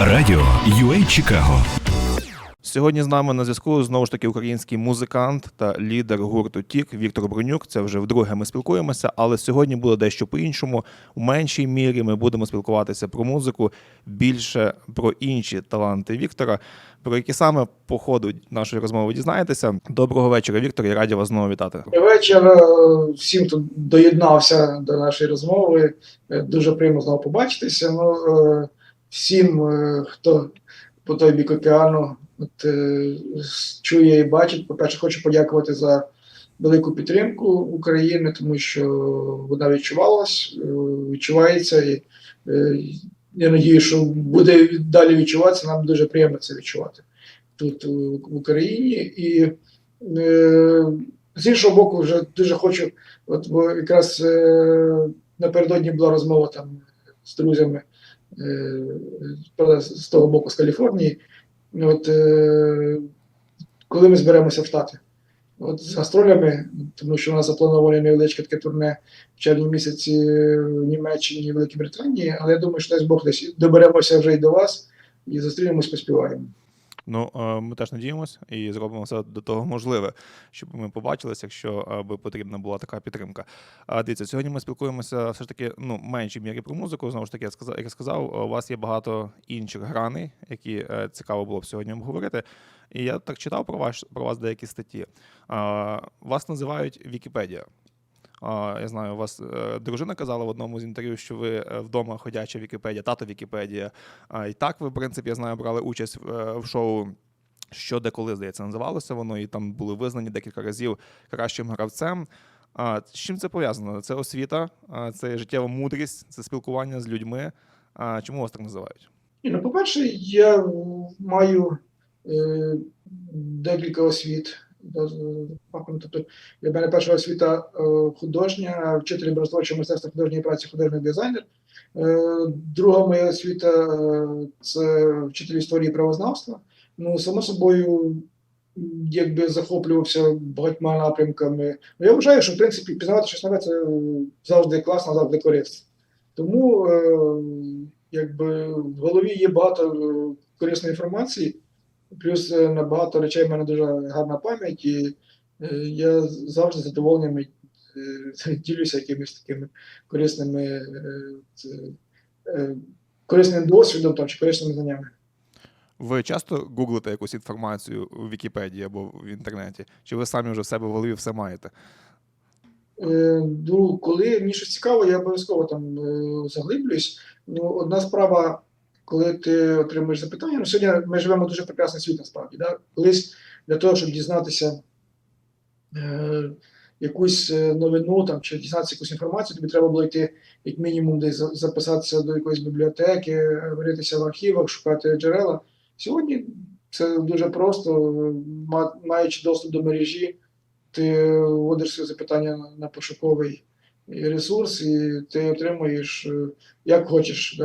Радіо UA Чикаго. Сьогодні з нами на зв'язку знову ж таки український музикант та лідер гурту Тік Віктор Бронюк. Це вже вдруге ми спілкуємося, але сьогодні буде дещо по-іншому. У меншій мірі ми будемо спілкуватися про музику, більше про інші таланти Віктора, про які саме по ходу нашої розмови дізнаєтеся. Доброго вечора, Віктор, і раді вас знову вітати. Добрий вечір е, всім, хто доєднався до нашої розмови. Е, Дуже приємно знову побачитися. Ну, е, всім, е, хто по той бік океану от, е, чує і бачить, по-перше, хочу подякувати за велику підтримку України, тому що вона відчувалась, е, відчувається. І, я надію, що буде далі відчуватися. Нам дуже приємно це відчувати тут в Україні. І з іншого боку, вже дуже хочу, от бо якраз напередодні була розмова там з друзями правда, з того боку, з Каліфорнії. От, е, коли ми зберемося в Штати. От з гастролями, тому що у нас заплановане невеличке таке турне в червні місяці в Німеччині і Великій Британії, але я думаю, що десь Бог десь доберемося вже і до вас і зустрінемось, поспіваємо. Ну, е, ми теж надіємось і зробимо все до того можливе, щоб ми побачилися, якщо е, би потрібна була така підтримка. А дивіться, сьогодні ми спілкуємося все ж таки ну, меншій мірі про музику. Знову ж таки, я сказав, як я сказав, у вас є багато інших граней, які е, цікаво було б сьогодні обговорити. І я так читав про вас про вас деякі статті. Вас називають Вікіпедія. Я знаю, у вас е, дружина казала в одному з інтерв'ю, що ви е, вдома ходяча Вікіпедія, тато Вікіпедія. І так ви, в принципі, я знаю, брали участь е, в шоу. Що деколи, здається, називалося воно, і там були визнані декілька разів кращим гравцем. А з чим це пов'язано? Це освіта, це життєва мудрість, це спілкування з людьми. А чому вас так називають? Ну, по-перше, я маю е, декілька освіт. Тобто, для мене перша освіта е, художня, вчитель образотворчого мистецтва художньої праці, художній дизайнер. Е, друга моя освіта е, це вчитель історії правознавства. Ну, само собою, якби захоплювався багатьма напрямками. Ну, я вважаю, що в принципі пізнавати щось нове це завжди класно, завжди корисно. Тому якби в голові є багато корисної інформації, плюс е, на багато речей в мене дуже гарна пам'ять, і е, я завжди задоволенням е, ділюся якимись такими корисними корисним досвідом там, чи корисними знаннями. Ви часто гуглите якусь інформацію у Вікіпедії або в інтернеті? Чи ви самі вже в себе в голові все маєте? Ну, коли мені щось цікаво, я обов'язково там заглиблююсь. Ну, одна справа, коли ти отримуєш запитання, ну сьогодні ми живемо дуже прекрасний світ, насправді. Да? Колись для того, щоб дізнатися е, якусь е, новину там, чи дізнатися якусь інформацію, тобі треба було йти як мінімум десь записатися до якоїсь бібліотеки, варитися в архівах, шукати джерела. Сьогодні це дуже просто, маючи доступ до мережі, ти вводиш своє запитання на, на пошуковий ресурс, і ти отримуєш е, як хочеш,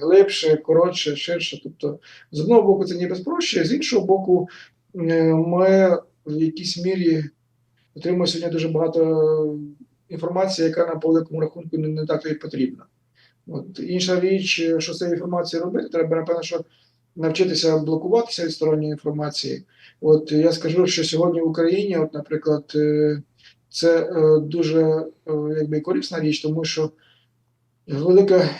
глибше, коротше, ширше. Тобто, з одного боку, це ніби спрощує, з іншого боку, ми в якійсь мірі отримуємо сьогодні дуже багато інформації, яка на великому рахунку не, так й потрібна. От інша річ, що з цією інформацією робити, треба, напевно, що навчитися блокуватися від сторонньої інформації. От я скажу, що сьогодні в Україні, от, наприклад, е, це е, дуже е, якби корисна річ, тому що велика е,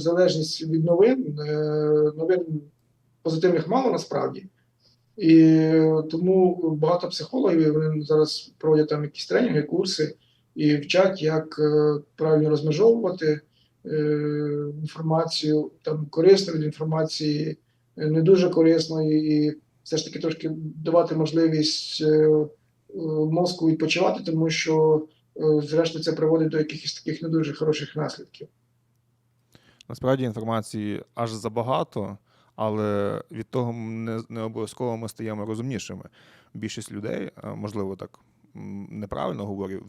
залежність від новин, новин позитивних мало насправді. І тому багато психологів вони зараз проводять там якісь тренінги, курси і вчать, як правильно розмежовувати інформацію, там корисну від інформації, не дуже корисної, і все ж таки трошки давати можливість мозку відпочивати, тому що, е, зрештою, це приводить до якихось таких не дуже хороших наслідків. Насправді інформації аж забагато, але від того не, не обов'язково ми стаємо розумнішими. Більшість людей, е, можливо, так неправильно говорю,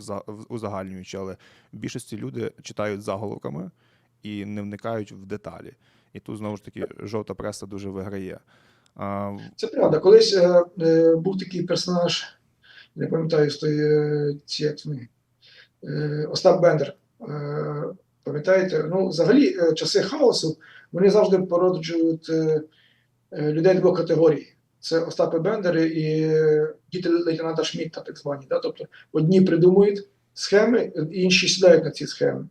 узагальнюючи, але більшості люди читають заголовками і не вникають в деталі. І тут знову ж таки жовта преса дуже виграє. Це правда. Колись е, е, був такий персонаж, не пам'ятаю з тої цієї книги, е, Остап Бендер. Е, пам'ятаєте? Ну, взагалі, е, часи хаосу вони завжди породжують людей двох категорій. Це Остапи Бендери і діти лейтенанта Шмідта, так звані. Да? Тобто одні придумують схеми, інші сідають на ці схеми.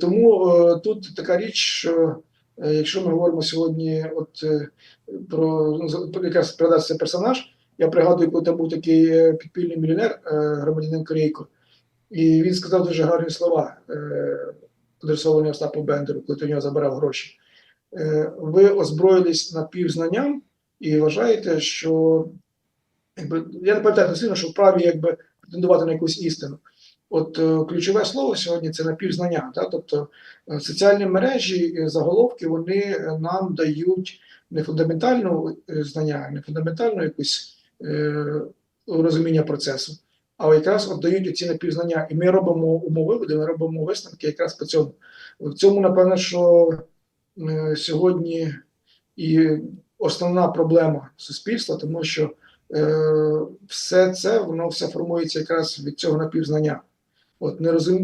Тому е, тут така річ, що якщо ми говоримо сьогодні от, про ну, якраз передався персонаж, я пригадую, коли там був такий е, підпільний мільйонер, е, громадянин Корейко, і він сказав дуже гарні слова, е, адресовані Остапу Бендеру, коли той у нього забирав гроші. Ви озброїлись напівзнанням і вважаєте, що якби, я не пам'ятаю дослівно, що вправі якби претендувати на якусь істину. От ключове слово сьогодні це напівзнання. Да? Тобто соціальні мережі, заголовки вони нам дають не фундаментальну е, знання, не фундаментальну якусь розуміння процесу, а якраз от дають ці напівзнання. І ми робимо умови, ми робимо висновки якраз по цьому. В цьому, напевно, що е, сьогодні і основна проблема суспільства, тому що е, все це воно все формується якраз від цього напівзнання. От не розум...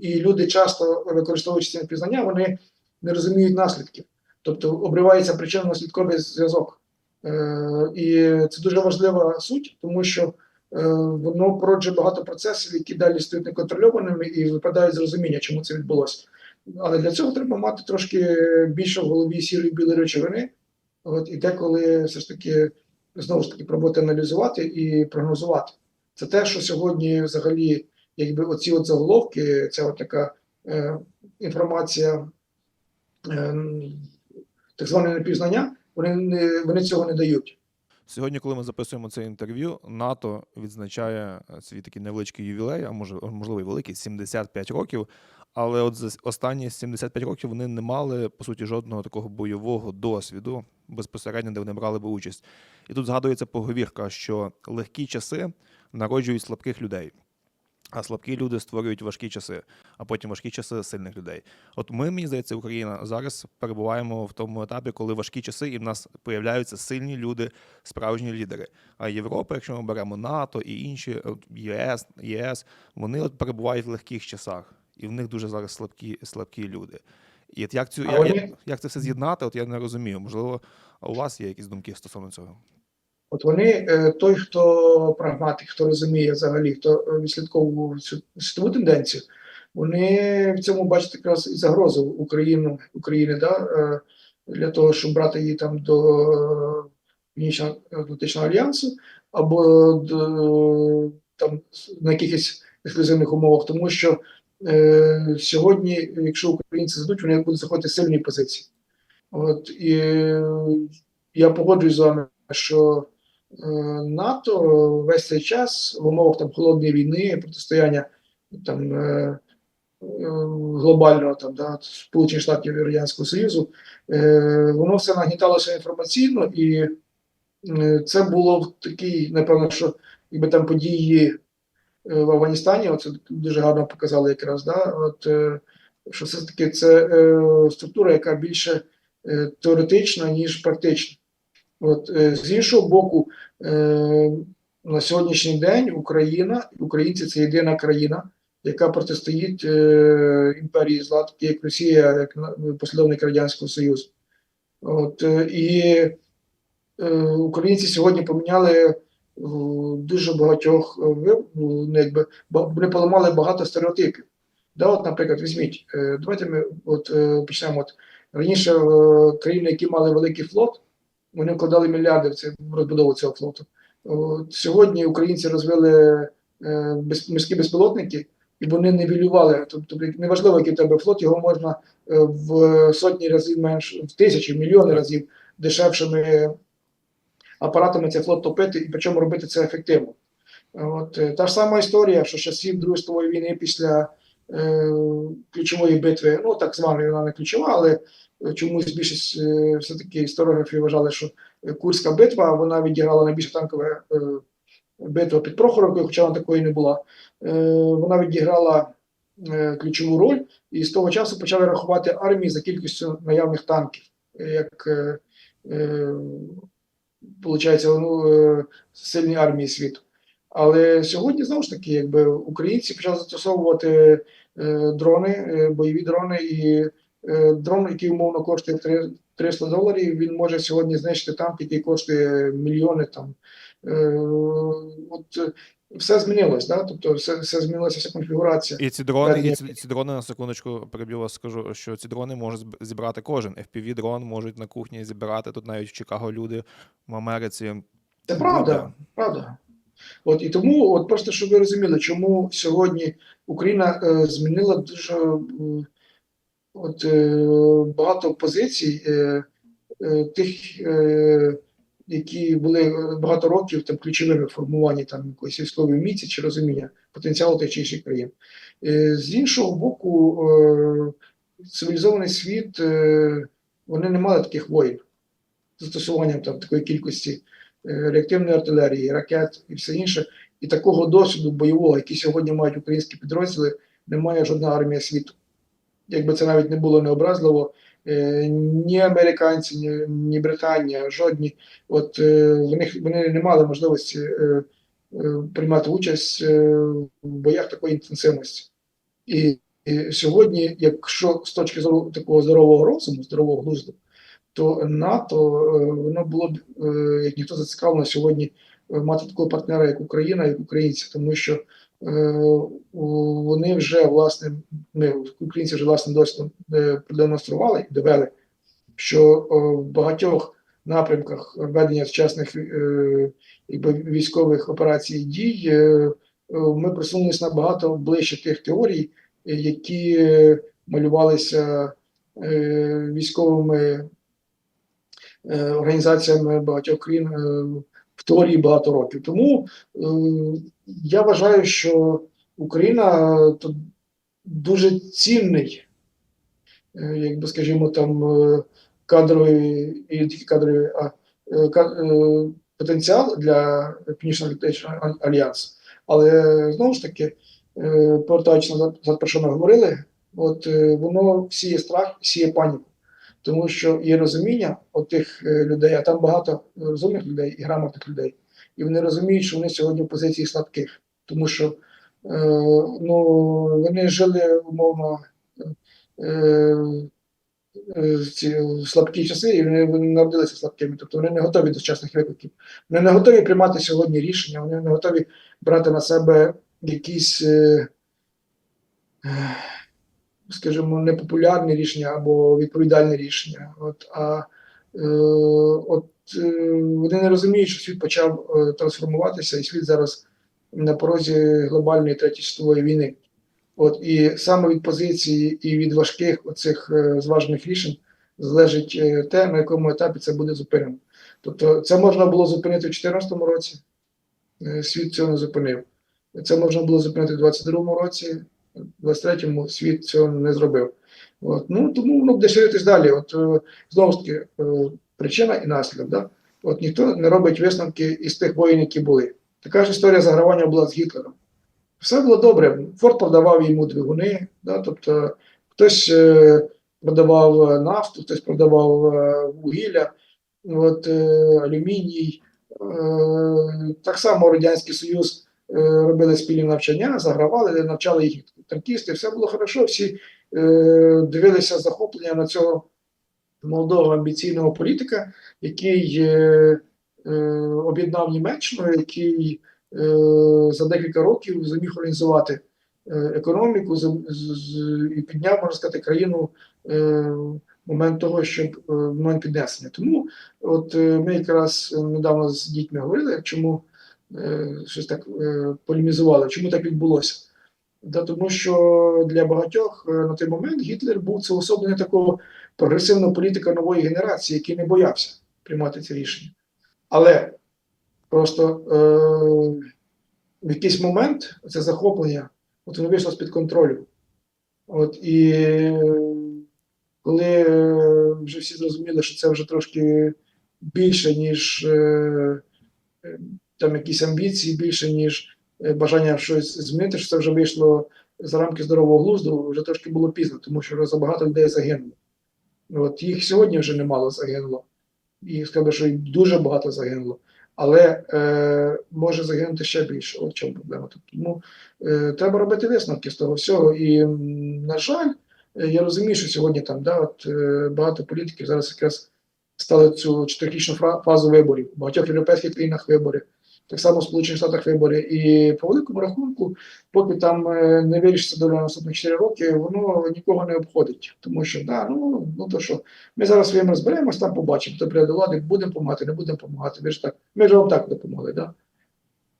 І люди часто використовуючи ці напівзнання, вони не розуміють наслідків. Тобто обривається причинно-наслідковий зв'язок. Е, і це дуже важлива суть, тому що е, воно породжує багато процесів, які далі стають неконтрольованими і випадають з розуміння, чому це відбулося. Але для цього треба мати трошки більше в голові сірої білої речовини. От, і деколи все ж таки знову ж таки пробувати аналізувати і прогнозувати. Це те, що сьогодні взагалі, якби оці от заголовки, ця от така е, інформація, е, так зване напівзнання, вони, не, вони цього не дають. Сьогодні, коли ми записуємо це інтерв'ю, НАТО відзначає е, свій такий невеличкий ювілей, а може, можливо, і великий 75 років. Але от за останні 75 років вони не мали по суті жодного такого бойового досвіду безпосередньо, де вони брали би участь. І тут згадується поговірка, що легкі часи народжують слабких людей. А слабкі люди створюють важкі часи, а потім важкі часи сильних людей. От ми, мені здається, Україна зараз перебуваємо в тому етапі, коли важкі часи, і в нас появляються сильні люди, справжні лідери. А Європа, якщо ми беремо НАТО і інші от ЄС, ЄС, вони от перебувають в легких часах, і в них дуже зараз слабкі, слабкі люди. І от як цю як, як це все з'єднати? От я не розумію. Можливо, у вас є якісь думки стосовно цього? От вони, е, той, хто прагматик, хто розуміє взагалі, хто е, відслідковував цю світову тенденцію, вони в цьому бачать якраз і загрозу Україну, України, да, е, для того, щоб брати її там до Північно-Атлантичного альянсу або до, там, на якихось ексклюзивних умовах, тому що е, сьогодні, якщо українці здадуть, вони будуть заходити з сильної позиції. От, і я погоджуюсь з вами, що НАТО весь цей час в умовах там холодної війни, протистояння там е, е, глобального там да, Сполучених Штатів і Радянського Союзу, е, воно все нагніталося інформаційно, і е, це було в такий, напевно, що якби там події е, в Афганістані, оце дуже гарно показали якраз, да, от, е, що все ж таки це е, структура, яка більше е, теоретична, ніж практична. От, е, з іншого боку, е, на сьогоднішній день Україна, українці це єдина країна, яка протистоїть е, імперії зла, такі як Росія, як послідовник Радянського Союзу. От, і українці сьогодні поміняли дуже багатьох ви- ну, якби, вони поламали багато стереотипів. Да, от, наприклад, візьміть, давайте ми от, почнемо. От, раніше країни, які мали великий флот, вони вкладали мільярди в в розбудову цього флоту. От, сьогодні українці розвили е, без, морські безпілотники, і вони нивелювали. Тобто, неважливо, який в тебе флот, його можна е, в сотні разів менше, в тисячі, в мільйони разів дешевшими апаратами цей флот топити, і причому робити це ефективно. От, е, та ж сама історія, що з часів Другої світової війни після ключової битви, ну так званої вона не ключова, але е, чомусь більшість е, все-таки історіографів вважали, що е, Курська битва вона відіграла найбільше танкове е, битва під Прохоровкою, хоча вона такої не була. Е, вона відіграла е, ключову роль, і з того часу почали рахувати армії за кількістю наявних танків, е, як е, е, Получається, ну, е, сильні армії світу. Але сьогодні знову ж таки, якби українці почали застосовувати е, дрони, е, бойові дрони, і е, дрон, який умовно коштує 300 доларів, він може сьогодні знищити танк, який коштує мільйони там. Е, От е, все змінилось, да? тобто все, все змінилася вся конфігурація. І ці дрони, і ці, ці дрони на секундочку переб'ю вас, скажу, що ці дрони може зібрати кожен. FPV дрон можуть на кухні зібрати. Тут навіть в Чикаго люди в Америці. Це правда, правда. От і тому, от просто щоб ви розуміли, чому сьогодні Україна е, змінила дуже е, от, е, багато позицій е, е, тих, е, які були багато років там ключовими в формуванні там якоїсь військової міці чи розуміння потенціалу тих чи інших країн. Е, з іншого боку, е, цивілізований світ, е, вони не мали таких воїн застосуванням там такої кількості реактивної артилерії, ракет і все інше. І такого досвіду бойового, який сьогодні мають українські підрозділи, немає жодна армія світу. Якби це навіть не було необразливо, е, ні американці, ні, ні Британія, жодні, от е, вони, вони не мали можливості е, е, приймати участь е, в боях такої інтенсивності. І, і сьогодні, якщо з точки зору такого здорового розуму, здорового глузду, то НАТО е, воно було б е, як ніхто зацікавлено сьогодні е, мати такого партнера, як Україна, як українці, тому що вони вже власне, ми українці вже власним досвідом е, продемонстрували і довели, що в багатьох напрямках ведення сучасних військових операцій і дій ми просунулися набагато ближче тих теорій, які малювалися військовими організаціями багатьох країн е, в теорії багато років. Тому е, я вважаю, що Україна е, то дуже цінний, е, якби скажімо, там е, кадровий і тільки кадровий, а е, е, потенціал для Північно-Атлантичного альянсу. Але знову ж таки, е, повертаючись назад, про що ми говорили, от е, воно сіє страх, сіє паніку. Тому що є розуміння от тих е, людей, а там багато розумних людей і грамотних людей. І вони розуміють, що вони сьогодні в позиції слабких, тому що е, ну, вони жили умовно е, е, ці слабкі часи, і вони, вони народилися слабкими. Тобто вони не готові до сучасних викликів. Вони не готові приймати сьогодні рішення, вони не готові брати на себе якісь. Е, е, скажімо, непопулярні рішення або відповідальні рішення. От, а е, от, е, вони не розуміють, що світ почав е, трансформуватися, і світ зараз на порозі глобальної третьої світової війни. От, і саме від позиції і від важких оцих е, зважених рішень залежить е, те, на якому етапі це буде зупинено. Тобто це можна було зупинити в 2014 році, е, світ цього не зупинив. Це можна було зупинити в 2022 році, в 23-му світ цього не зробив. От, ну, тому воно буде далі. От, е, знову ж таки, е, причина і наслідок. Да? От, ніхто не робить висновки із тих воїн, які були. Така ж історія загравання була з Гітлером. Все було добре. Форд продавав йому двигуни, да? тобто хтось е, продавав нафту, хтось продавав вугілля, от, алюміній. Так само Радянський Союз робили спільні навчання, загравали, навчали їх танкісти, все було хорошо, всі е, дивилися захоплення на цього молодого амбіційного політика, який е, е, об'єднав Німеччину, який е, за декілька років зуміг організувати е, економіку і підняв, можна сказати, країну е, момент того, щоб е, момент піднесення. Тому от е, ми якраз недавно з дітьми говорили, чому е, щось так е, полемізували, чому так відбулося. Да, тому що для багатьох е, на той момент Гітлер був це уособлення такого прогресивного політика нової генерації, який не боявся приймати ці рішення. Але просто е, в якийсь момент це захоплення от воно вийшло з-під контролю. От, і е, коли е, вже всі зрозуміли, що це вже трошки більше, ніж е, е, там якісь амбіції, більше, ніж е, бажання щось змінити, що це вже вийшло за рамки здорового глузду, вже трошки було пізно, тому що забагато людей загинуло. От їх сьогодні вже немало загинуло. І сказали, що їх дуже багато загинуло. Але е, може загинути ще більше. От чому проблема. Тому е, треба робити висновки з того всього. І, на жаль, е, я розумію, що сьогодні там да, от, е, багато політиків зараз якраз стали цю чотирирічну фра- фазу виборів. В багатьох європейських країнах вибори, так само в Сполучених Штатах вибори. І по великому рахунку, поки там е, не вирішиться доля на наступних 4 роки, воно нікого не обходить. Тому що да, ну, ну то що, ми зараз своїм розберемось, там побачимо, хто прийде до влади, будемо допомагати, не будемо допомагати. Ви ж так, ми ж вам так допомогли. Да?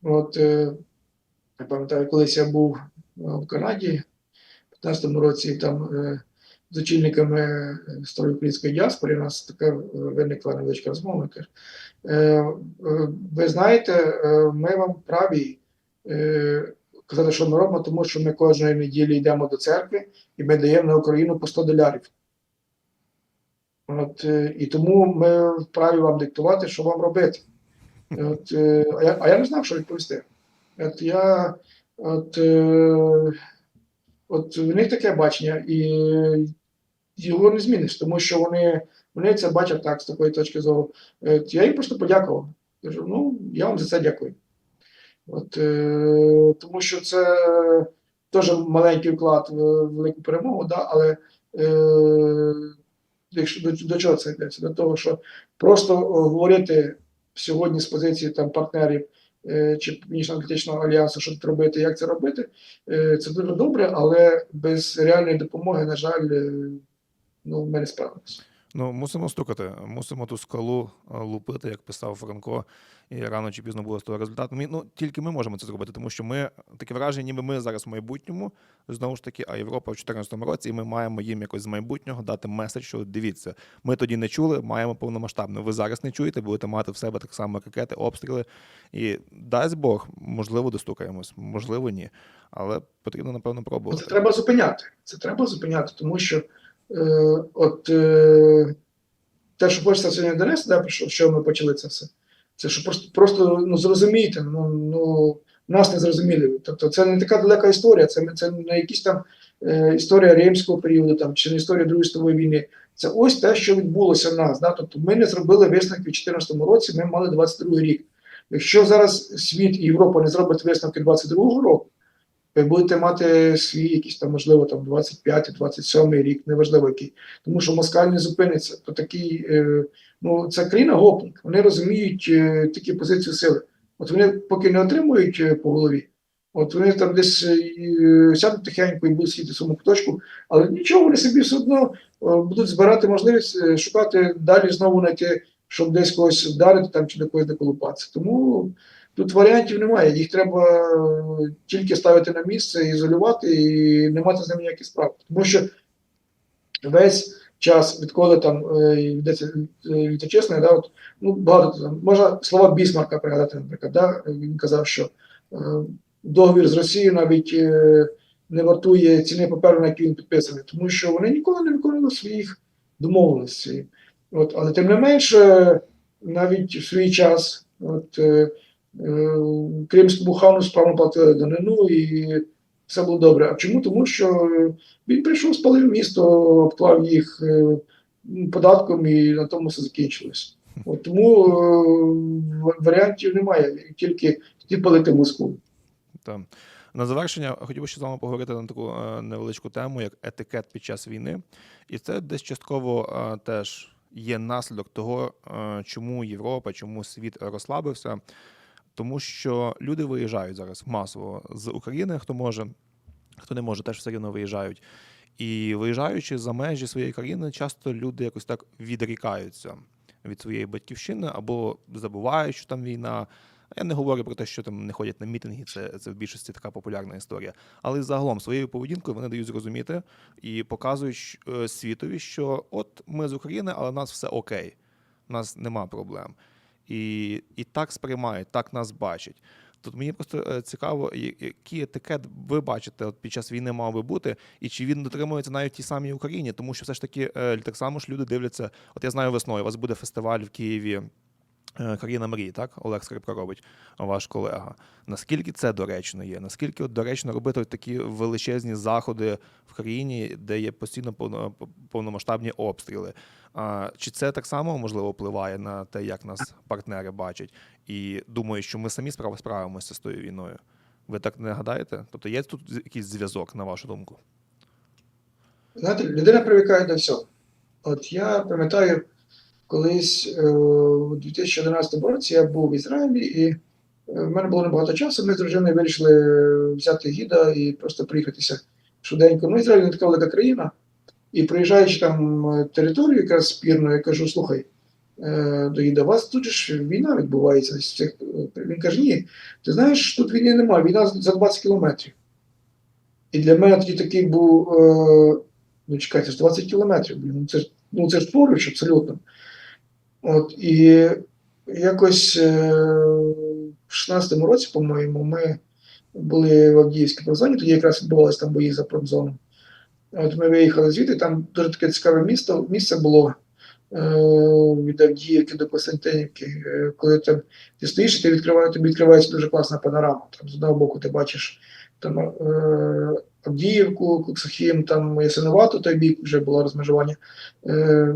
От, е, я пам'ятаю, колись я був е, в Канаді в 15-му році, там з очільниками е, старої української діаспори, у нас така е, виникла невеличка розмова. Е, ви знаєте, ми вам праві казати, що ми робимо, тому що ми кожної неділі йдемо до церкви і ми даємо на Україну по 100 долярів. От, і тому ми вправі вам диктувати, що вам робити. От, а, я, а я не знав, що відповісти. От я от, от в них таке бачення, і його не зміниш, тому що вони, вони це бачать так з такої точки зору. Е, я їм просто подякував. Кажу, ну, я вам за це дякую. От, е, тому що це теж маленький вклад в велику перемогу, да, але е, до, до чого це йдеться? До того, що просто е, говорити сьогодні з позиції там партнерів е, чи Північно-Атлантичного альянсу, що тут робити, як це робити, це дуже добре, але без реальної допомоги, на жаль, ну, ми не справимося. Ну, мусимо стукати, мусимо ту скалу е, лупити, як писав Франко, і рано чи пізно буде з того результат. Ми, ну, тільки ми можемо це зробити, тому що ми таке враження, ніби ми зараз в майбутньому, знову ж таки, а Європа в 2014 році, і ми маємо їм якось з майбутнього дати меседж, що дивіться, ми тоді не чули, маємо повномасштабно. Ви зараз не чуєте, будете мати в себе так само ракети, обстріли. І дасть Бог, можливо, достукаємось, можливо, ні. Але потрібно, напевно, пробувати. Це треба зупиняти. Це треба зупиняти, тому що от е, те, що хочеться сьогодні донести, да, що, ми почали це все, це що просто, просто ну, зрозумійте, ну, ну, нас не зрозуміли. Тобто це не така далека історія, це, це не якісь там е, історія римського періоду там, чи не історія Другої світової війни. Це ось те, що відбулося в нас. Да? Тобто ми не зробили висновки в 2014 році, ми мали 22 рік. Якщо зараз світ і Європа не зробить висновки 22 року, ви будете мати свій якийсь там, можливо, там 25-27 рік, неважливо який. Тому що москаль не зупиниться. То такий, е, ну, це країна гопник. Вони розуміють е, такі позиції сили. От вони поки не отримують е, по голові, от вони там десь сядуть тихенько і будуть сидіти в своєму куточку, але нічого, вони собі все одно будуть збирати можливість шукати далі знову знайти, щоб десь когось вдарити там чи до когось доколупатися. Тому Тут варіантів немає. Їх треба е, тільки ставити на місце, ізолювати і не мати з ними ніяких справ. Тому що весь час, відколи там е, йдеться е, да, от, ну, багато там, можна слова Бісмарка пригадати, наприклад. Да? Він казав, що договір з Росією навіть не вартує ціни паперу, на який він підписаний, тому що вони ніколи не виконували своїх домовленостей. От, але тим не менше, навіть в свій час, от, е, Е, хану справно платили данину і все було добре. А чому? Тому що він прийшов, спалив місто, обклав їх е, податком і на тому все закінчилось. От тому е, варіантів немає, тільки ті палити Москву. Та. На завершення хотів би ще з вами поговорити на таку невеличку тему, як етикет під час війни. І це десь частково теж є наслідок того, чому Європа, чому світ розслабився. Тому що люди виїжджають зараз масово з України, хто може, хто не може, теж все рівно виїжджають. І виїжджаючи за межі своєї країни, часто люди якось так відрікаються від своєї батьківщини або забувають, що там війна. Я не говорю про те, що там не ходять на мітинги, це, це в більшості така популярна історія. Але загалом своєю поведінкою вони дають зрозуміти і показують е, світові, що от ми з України, але в нас все окей, у нас нема проблем. І, і так сприймають, так нас бачать. Тут мені просто е, цікаво, який етикет ви бачите от під час війни мав би бути, і чи він дотримується навіть тій самій Україні, тому що все ж таки е, так само ж люди дивляться. От я знаю, весною у вас буде фестиваль в Києві. Е, Країна мрій, так? Олег Скрипка робить, ваш колега. Наскільки це доречно є? Наскільки от доречно робити такі величезні заходи в країні, де є постійно повномасштабні обстріли? А, чи це так само можливо впливає на те, як нас партнери бачать? І думаю, що ми самі справ- справимося з тою війною. Ви так не гадаєте? Тобто є тут якийсь зв'язок, на вашу думку? Знаєте, людина привикає до всього. От я пам'ятаю, колись е, у 2011 році я був в Ізраїлі, і е, в мене було небагато часу. Ми з дружиною вирішили взяти гіда і просто приїхатися швиденько. Ну, Ізраїль не така велика країна. І проїжджаючи там е, територію, якраз спірну, я кажу: слухай, е, до гіда, у вас тут ж війна відбувається. е, Він каже, ні, ти знаєш, тут війни немає, війна за 20 кілометрів. І для мене тоді такий був, е, ну чекайте, ж 20 кілометрів, ну це ж, ну це ж поруч абсолютно. От, і якось е, в 16-му році, по-моєму, ми були в Авдіївській промзоні, тоді якраз відбувалися там бої за промзону. От ми виїхали звідти, там дуже таке цікаве місто, місце було е, від Авдіївки до Костянтинівки, е, коли там ти стоїш, ти відкриває, тобі відкривається дуже класна панорама. Там з одного боку ти бачиш там е, Авдіївку, Куксахім, там Ясиновату, той бік вже було розмежування. Е,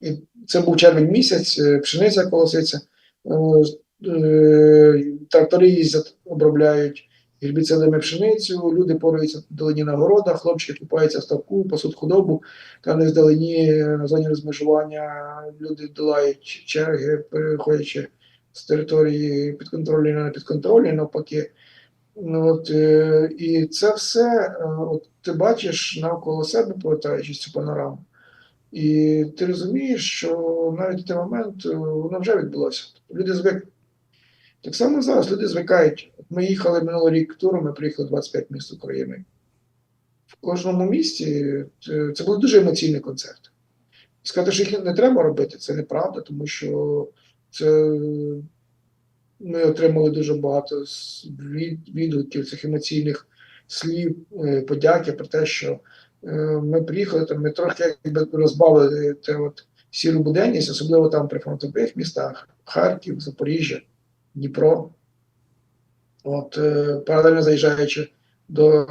і це був червень місяць, е, пшениця колоситься, е, е, трактори їздять, обробляють гербіцидами пшеницю, люди пораються вдалині на городах, хлопчики купаються в ставку, пасуть худобу, там десь вдалині на зоні розмежування люди долають черги, переходячи з території підконтрольної на підконтрольні, навпаки. Ну, от, і це все от, ти бачиш навколо себе, повертаючись цю панораму. І ти розумієш, що навіть в той момент е, воно вже відбулося. Люди звикли. Так само зараз люди звикають. Ми їхали минулий рік туром, ми приїхали 25 міст України. В кожному місті е, це були дуже емоційні концерти. Сказати, що їх не треба робити, це неправда, тому що це ми отримали дуже багато від- відгуків цих емоційних слів, е, подяки про те, що ми приїхали, там ми трохи якби розбавили те от сіру буденність, особливо там при фронтових містах Харків, Запоріжжя, Дніпро. От, е, паралельно заїжджаючи до е,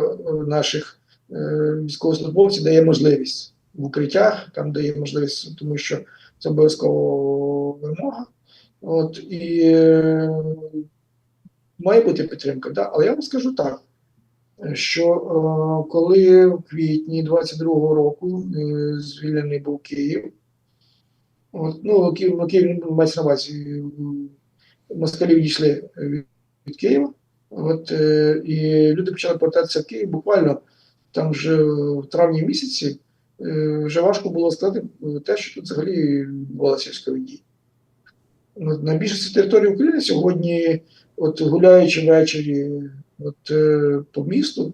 наших е, військовослужбовців, дає можливість в укриттях, там дає можливість, тому що це обов'язково вимога. От, і е, має бути підтримка. Да? Але я вам скажу так, що е, коли в квітні 22-го року е, звільнений був Київ, от, ну, Київ, ну, Київ мається на увазі, москалі відійшли від, Києва, от, е, і люди почали повертатися в Київ буквально там вже в травні місяці. е, Вже важко було сказати е, те, що тут взагалі відбувалося військові дії. На більшості території України сьогодні, от гуляючи ввечері от, е, по місту,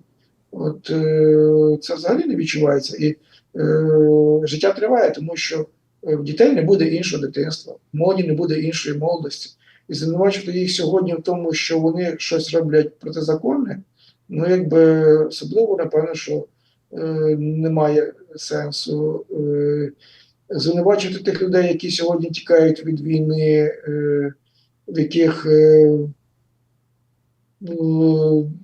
от, е, це взагалі не відчувається. І е, життя триває, тому що е, в дітей не буде іншого дитинства, в молоді не буде іншої молодості. І звинувачувати їх сьогодні в тому, що вони щось роблять протизаконне, ну якби особливо, напевно, що е, немає сенсу. Е, звинувачувати тих людей, які сьогодні тікають від війни, е, в яких е,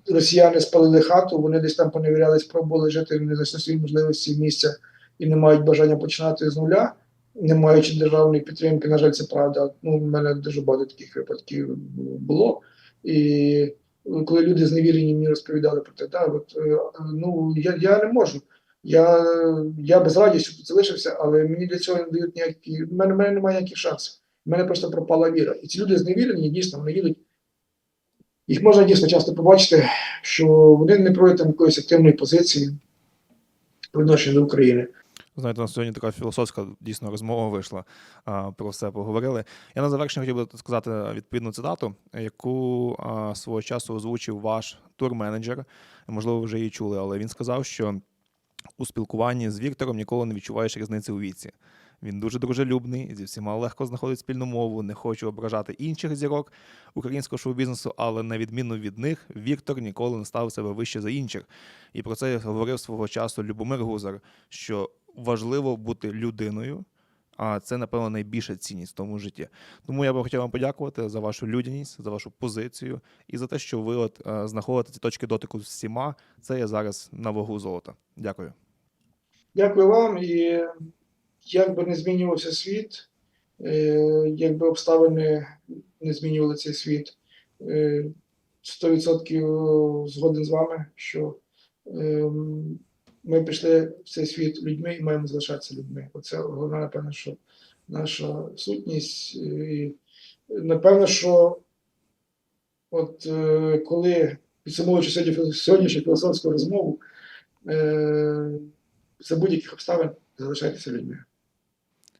росіяни спалили хату, вони десь там поневірялись, пробували жити, не знайшли свої можливості місця і не мають бажання починати з нуля, не маючи державної підтримки. На жаль, це правда. Ну, в мене дуже багато таких випадків було. І коли люди зневірені мені розповідали про те, да, от, е, ну я, я не можу. Я, я без радістю тут залишився, але мені для цього не дають ніякі. В мене, мене немає ніяких шансів. В мене просто пропала віра. І ці люди зневірені, дійсно, вони їдуть. Їх можна дійсно часто побачити, що вони не проводять якоїсь активної позиції по відношенню до України. Знаєте, у нас сьогодні така філософська дійсно розмова вийшла. а, Про все поговорили. Я на завершення хотів би сказати відповідну цитату, яку а, свого часу озвучив ваш турменеджер. Можливо, ви вже її чули, але він сказав, що у спілкуванні з Віктором ніколи не відчуваєш різниці у віці. Він дуже дружелюбний, зі всіма легко знаходить спільну мову, не хоче ображати інших зірок українського шоу-бізнесу, але на відміну від них, Віктор ніколи не ставив себе вище за інших. І про це говорив свого часу Любомир Гузар, що важливо бути людиною, а це, напевно, найбільша цінність в тому житті. Тому я би хотів вам подякувати за вашу людяність, за вашу позицію і за те, що ви от е, знаходите ці точки дотику з всіма. Це є зараз на вагу золота. Дякую. Дякую вам. І як би не змінювався світ, е, якби обставини не змінювали цей світ, е, 100% згоден з вами, що ем, ми прийшли в цей світ людьми і маємо залишатися людьми. Оце головна, напевно, що наша сутність. І напевно, що от е, коли підсумовуючи сьогодні сьогоднішню філософську розмову, е, за будь-яких обставин залишайтеся людьми.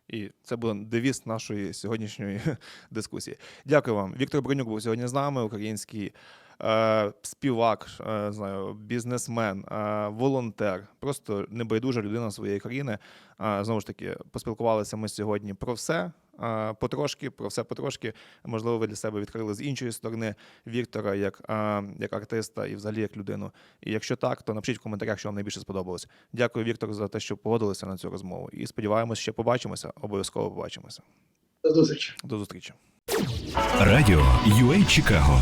І це буде девіз нашої сьогоднішньої дискусії. Дякую вам. Віктор Бронюк був сьогодні з нами, український співак, е, знаю, бізнесмен, е, волонтер, просто небайдужа людина своєї країни. Е, знову ж таки, поспілкувалися ми сьогодні про все. е, Потрошки, про все потрошки. Можливо, ви для себе відкрили з іншої сторони Віктора як, е, як артиста і взагалі як людину. І якщо так, то напишіть в коментарях, що вам найбільше сподобалось. Дякую, Віктор, за те, що погодилися на цю розмову. І сподіваємось, ще побачимося. Обов'язково побачимося. До зустрічі. До зустрічі. Радіо UA Чикаго.